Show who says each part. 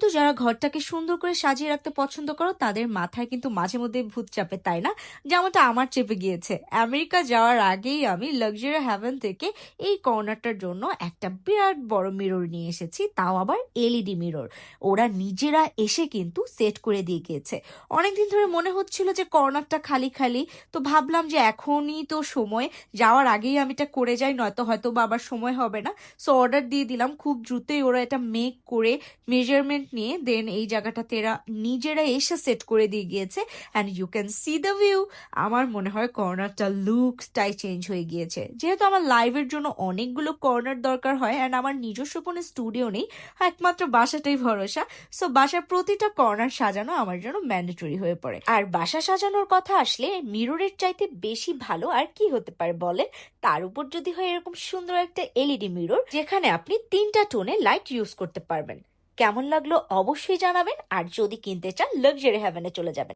Speaker 1: মতো যারা ঘরটাকে সুন্দর করে সাজিয়ে রাখতে পছন্দ করো, তাদের মাথায় কিন্তু মাঝে মধ্যে ভূত চাপে, তাই না? যেমনটা আমার চেপে গিয়েছে। আমেরিকা যাওয়ার আগেই আমি লাক্সারি হ্যাভেন থেকে এই কর্নারটার জন্য একটা বিরাট বড় মিরর নিয়ে এসেছি, তাও আবার এলইডি মিরর ওরা নিজেরা এসে কিন্তু সেট করে দিয়ে গিয়েছে। অনেকদিন ধরে মনে হচ্ছিল যে কর্নারটা খালি খালি, তো ভাবলাম যে এখনই তো সময়। যাওয়ার আগেই আমি এটা করে যাই, নয়তো হয়তো বা আবার সময় হবে না। সো অর্ডার দিয়ে দিলাম, খুব দ্রুতই ওরা এটা মেক করে মেজারমেন্ট নিয়ে দেন এই জায়গাটাতে এরা নিজেরা এসে সেট করে দিয়ে গিয়েছে and you can see the view আমার মনে হয় কর্নারটা লুকসটাই চেঞ্জ হয়ে গিয়েছে। যেহেতু আমার লাইভের জন্য অনেকগুলো কর্নার দরকার হয় অ্যান্ড আমার নিজস্ব কোনো স্টুডিও নেই, একমাত্র বাসাটাই ভরসা। সো বাসার প্রতিটা কর্নার সাজানো আমার জন্য ম্যান্ডেটরি হয়ে পড়ে। আর বাসা সাজানোর কথা আসলে মিররের চাইতে বেশি ভালো আর কি হতে পারে বলেন? তার উপর যদি হয় এরকম সুন্দর একটা এলইডি মিরর যেখানে আপনি তিনটা টোনে লাইট ইউজ করতে পারবেন। কেমন লাগল অবশ্যই জানাবেন আর যদি কিনতে চান লাক্সারি হ্যাভেনে চলে যাবেন।